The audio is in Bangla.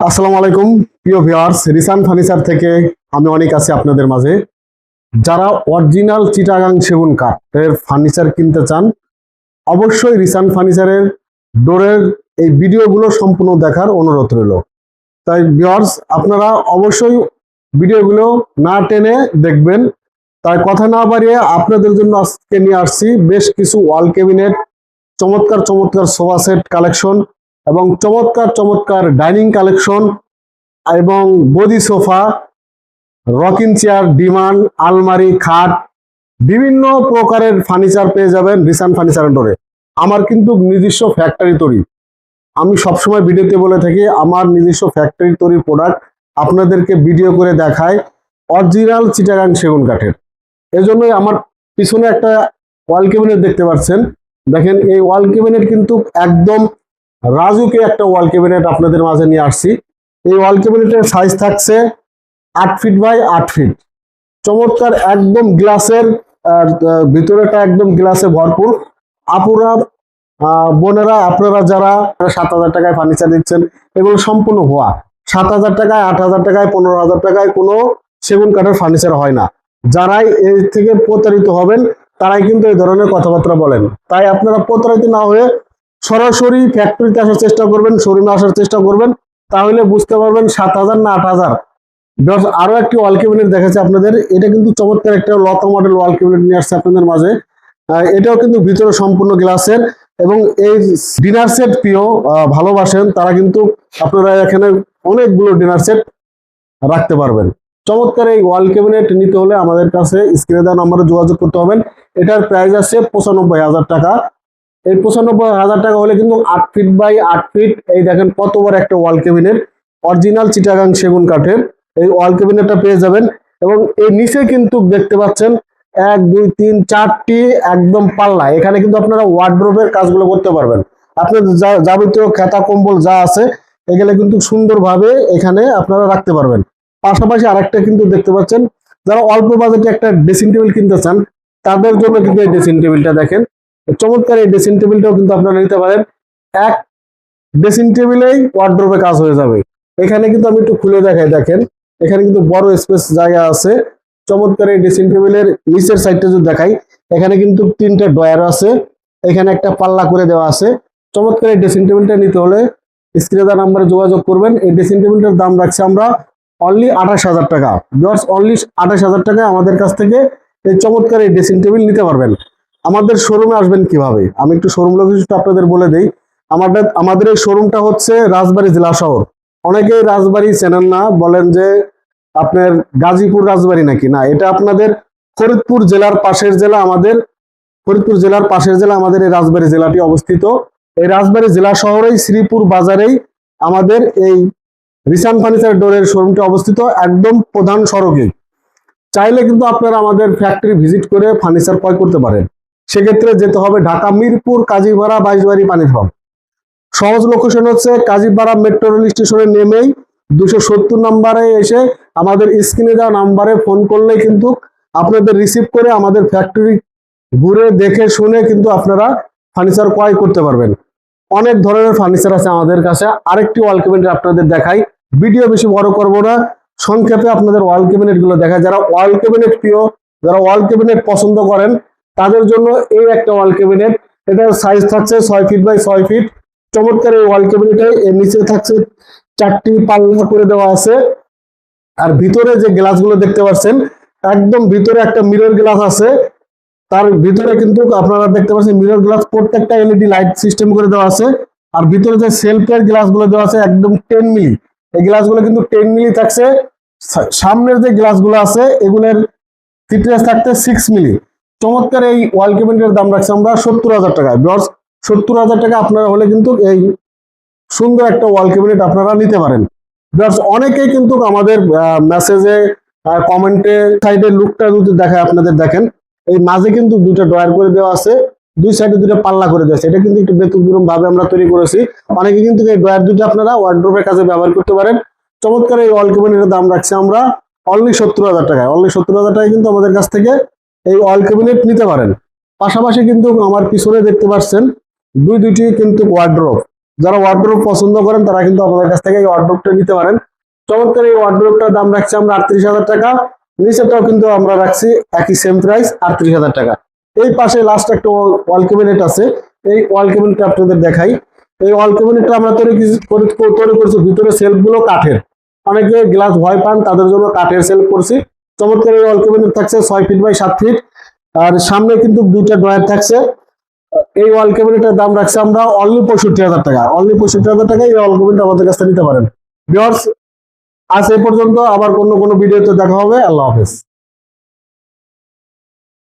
আসসালামু আলাইকুম, প্রিয় ভিউয়ার্স রিসান ফার্নিচার থেকে আমি অনেক আছি আপনাদের মাঝে। যারা অরিজিনাল চিটাগাং সেগুন কাঠের ফার্নিচার কিনতে চান, অবশ্যই রিসান ফার্নিচারের ডোরের এই ভিডিওগুলো সম্পূর্ণ দেখার অনুরোধ রইল। তাই ভিউয়ার্স, আপনারা অবশ্যই ভিডিওগুলো না টেনে দেখবেন। তাই কথা না বাড়িয়ে আপনাদের জন্য আজকে নিয়ে আসছি বেশ কিছু ওয়াল ক্যাবিনেট চমৎকার চমৎকার সোফা সেট কালেকশন এবং চমৎকার চমৎকার ডাইনিং কালেকশন এবং বডি সোফা রকিং চেয়ার ডিমান, আলমারি, খাট, বিভিন্ন প্রকারের ফার্নিচার পেয়ে যাবেন রিসান ফার্নিচার ডোরে আমার কিন্তু নিজস্ব ফ্যাক্টরি তৈরি। আমি সবসময় ভিডিওতে বলে থাকি, আমার নিজস্ব ফ্যাক্টরি তৈরি প্রোডাক্ট আপনাদেরকে ভিডিও করে দেখায় অরিজিনাল চিটাগাং সেগুন কাঠের। এজন্যই আমার পিছনে একটা ওয়াল ক্যাবিনেট দেখতে পাচ্ছেন। দেখেন, এই ওয়াল ক্যাবিনেট কিন্তু একদম রাজুকে একটা ওয়াল ক্যাবিনেট আপনাদের মাঝে নিয়ে আসছি। এই ওয়াল ক্যাবিনেটের সাইজ থাকছে আট ফিট বাই আট ফিট চমৎকার, একদম গ্লাসের ভিতরেটা একদম গ্লাসে ভরপুর। আপুরা বোনেরা, আপনারা যারা সাত হাজার টাকায় ফার্নিচার দিচ্ছেন এগুলো সম্পূর্ণ হওয়া সাত হাজার টাকায়, আট হাজার টাকায়, পনেরো হাজার টাকায় কোনো সেগুন কাঠের ফার্নিচার হয় না। যারাই এর থেকে প্রতারিত হবেন, তারাই কিন্তু এই ধরনের কথাবার্তা বলেন। তাই আপনারা প্রতারিত না হয়ে সরাসরি ফ্যাক্টরিতে আসার চেষ্টা করবেন শোরুমে আসার চেষ্টা করবেন, তাহলে বুঝতে পারবেন সাত হাজার না আট হাজার। আরও একটি ওয়াল ক্যাবিনেট দেখাচ্ছে আপনাদের। এটা কিন্তু চমৎকার একটা লতা মডেল ওয়াল ক্যাবিনেট নিয়ে আসছে আপনাদের মাঝে। এটাও কিন্তু ভিতরে সম্পূর্ণ গ্লাসের এবং এই ডিনার সেট প্রিয় ভালোবাসেন, তারা কিন্তু আপনারা এখানে অনেকগুলো ডিনার সেট রাখতে পারবেন। চমৎকার এই ওয়াল ক্যাবিনেট নিতে হলে আমাদের কাছে স্ক্রিনে দেওয়া নাম্বারে যোগাযোগ করতে হবেন। এটার প্রাইস আছে পঁচানব্বই হাজার টাকা। এই পঁচানব্বই হাজার টাকা হলে কিন্তু আট ফিট বাই আট ফিট এই দেখেন কত বড় একটা ওয়াল ক্যাবিনেট অরিজিনাল চিটাগাং সেগুন কাঠের। এই ওয়াল ক্যাবিনেটটা পেয়ে যাবেন এবং এই নিচে কিন্তু দেখতে পাচ্ছেন এক, দুই, তিন, চারটি একদম পাল্লা। এখানে কিন্তু আপনারা ওয়ার্ড্রোবের কাজগুলো করতে পারবেন। আপনার যাবতীয় খাতা, কম্বল যা আছে, এগুলো কিন্তু সুন্দরভাবে এখানে আপনারা রাখতে পারবেন। পাশাপাশি আরেকটা কিন্তু দেখতে পাচ্ছেন, যারা অল্প বাজেটে একটা ড্রেসিং টেবিল কিনতে চান, তাদের জন্য কিন্তু এই ড্রেসিং টেবিলটা দেখেন। চমৎকার এই ড্রেসিং টেবিলটাও কিন্তু আপনারা নিতে পারেন। এক ড্রেসিং টেবিলেই ওয়ার্ড্রোবে কাজ হয়ে যাবে। এখানে কিন্তু আমি একটু খুলে দেখাই, দেখেন। এখানে কিন্তু বড় স্পেস জায়গা আছে। চমৎকার এই ড্রেসিং টেবিলের নিচের সাইডটা যদি দেখাই, এখানে কিন্তু তিনটা ড্রয়ার আছে। এখানে একটা পাল্লা করে দেওয়া আছে। চমৎকার এই ড্রেসিং টেবিলটা নিতে হলে স্ক্রিনে নাম্বারে যোগাযোগ করবেন। এই ড্রেসিং টেবিলটার দাম রাখছি আমরা অনলি আঠাশ হাজার টাকা। বিকজ অনলি আঠাশ হাজার টাকায় আমাদের কাছ থেকে এই চমৎকার এই ড্রেসিং টেবিল নিতে পারবেন। আমাদের শোরুমে আসবেন কীভাবে? আমি একটু শোরুম লোকেশনটা আপনাদের বলে দিই। আমাদের আমাদের এই শোরুমটা হচ্ছে রাজবাড়ী জেলা শহর। অনেকেই রাজবাড়ী চেনেন না, বলেন যে আপনার গাজীপুর রাজবাড়ী নাকি? না, এটা আপনাদের ফরিদপুর জেলার পাশের জেলা আমাদের, ফরিদপুর জেলার পাশের জেলা আমাদের এই রাজবাড়ী জেলাটি অবস্থিত। এই রাজবাড়ী জেলা শহরেই, শ্রীপুর বাজারেই আমাদের এই রিসান ফার্নিচার ডোরের শোরুমটি অবস্থিত, একদম প্রধান সড়কে চাইলে কিন্তু আপনারা আমাদের ফ্যাক্টরি ভিজিট করে ফার্নিচার ক্রয় করতে পারেন। সেক্ষেত্রে যেতে হবে ঢাকা, মিরপুর, কাজীপাড়া বাইশবাড়ি পানির পাম্প সহজ লোকেশন হচ্ছে কাজীপাড়া মেট্রো রেল স্টেশনে নেমেই দুশো সত্তর নাম্বারে এসে আমাদের স্ক্রিনে দেওয়া নাম্বারে ফোন করলেই কিন্তু আপনাদের রিসিভ করে আমাদের ফ্যাক্টরি ঘুরে দেখে শুনে কিন্তু আপনারা ফার্নিচার ক্রয় করতে পারবেন। অনেক ধরনের ফার্নিচার আছে আমাদের কাছে। আরেকটি ওয়াল ক্যাবিনেট আপনাদের দেখাই। ভিডিও বেশি বড় করব না। সংক্ষেপে আপনাদের ওয়ালগুলো দেখায় যারা ওয়াল ক্যাবিনেট প্রিয়, যারা ওয়াল ক্যাবিনেট পছন্দ করেন তাদের জন্য এই একটা ওয়াল ক্যাবিনেট এটার সাইজ থাকছে ছয় ফিট বাই ছয় ফিট চমৎকার এই ওয়াল ক্যাবিনেটে এর নিচে থাকছে চারটি পাল্লা করে দেওয়া আছে। আর ভিতরে যে গ্লাসগুলো দেখতে পাচ্ছেন, একদম ভিতরে একটা মিরর গ্লাস আছে। তার ভিতরে কিন্তু আপনারা দেখতে পাচ্ছেন মিরর গ্লাস প্রত্যেকটা এলইডি লাইট সিস্টেম করে দেওয়া আছে। আর ভিতরে যে সেলফের গ্লাসগুলো দেওয়া আছে একদম টেন মিলি এই গ্লাসগুলো কিন্তু টেন মিলি থাকছে। সামনের যে গ্লাসগুলো আছে, এগুলোর ফিটনেস থাকতে সিক্স মিলি চমৎকার এই ওয়াল ক্যাবিনেটের দাম রাখছি আমরা সত্তর হাজার টাকায়। বিকজ সত্তর হাজার টাকা আপনারা হলে কিন্তু এই সুন্দর একটা ওয়াল ক্যাবিনেট আপনারা নিতে পারেন। বিকজ অনেকেই কিন্তু আমাদের মেসেজে কমেন্টে সাইডের লুকটা যদি দেখায় আপনাদের, দেখেন, এই মাঝে কিন্তু দুটো ড্রয়ার করে দেওয়া আছে, দুই সাইডে দুটো পাল্লা করে দেওয়া এটা কিন্তু একটু ব্যতিক্রম ভাবে আমরা তৈরি করেছি। অনেকে কিন্তু এই ড্রয়ার দুটো আপনারা ওয়ার্ড্রোবের কাজে ব্যবহার করতে পারেন। চমৎকার এই ওয়াল ক্যাবিনেটের দাম রাখছি আমরা অনলি সত্তর হাজার টাকায়। অনলি সত্তর হাজার টাকায় কিন্তু আমাদের কাছ থেকে এই ওয়াল ক্যাবিনেট নিতে পারেন। পাশাপাশি কিন্তু আমার পিছনে দেখতে পাচ্ছেন দুই দুইটি কিন্তু ওয়ার্ড্রোব যারা ওয়ার্ড্রোপ পছন্দ করেন তারা কিন্তু আমাদের কাছ থেকে এই ওয়ার্ড্রোপটা নিতে পারেন। চমৎকার এই ওয়ার্ড্রোপটার দাম রাখছি আমরা আটত্রিশ হাজার টাকা। নিচেটাও কিন্তু আমরা রাখছি একই সেম প্রাইস আটত্রিশ হাজার টাকা। এই পাশে লাস্ট একটা ওয়াল ক্যাবিনেট আছে। এই ওয়াল ক্যাবিনেটটা আপনাদের দেখাই। এই ওয়াল ক্যাবিনেটটা আমরা তৈরি তৈরি করছি ভিতরে সেলফগুলো কাঠের। অনেকে গ্লাস ভয় পান তাদের জন্য কাঠের সেলফ করছি। চমৎকার ওয়াল ক্যাবিনেট থাকছে ছয় ফিট বাই সাত ফিট আর সামনে কিন্তু দুইটা ড্রয়ার থাকছে। এই ওয়াল ক্যাবিনেটের দাম রাখছে আমরা অনলি পঁয়ষট্টি হাজার টাকা। অনলি পঁয়ষট্টি হাজার টাকা এই ওয়াল ক্যাবিনেট আমাদের কাছ থেকে নিতে পারেন। ভিউয়ার্স আজ এই পর্যন্ত, আবার অন্য কোনো ভিডিওতে দেখা হবে। আল্লাহ হাফেজ।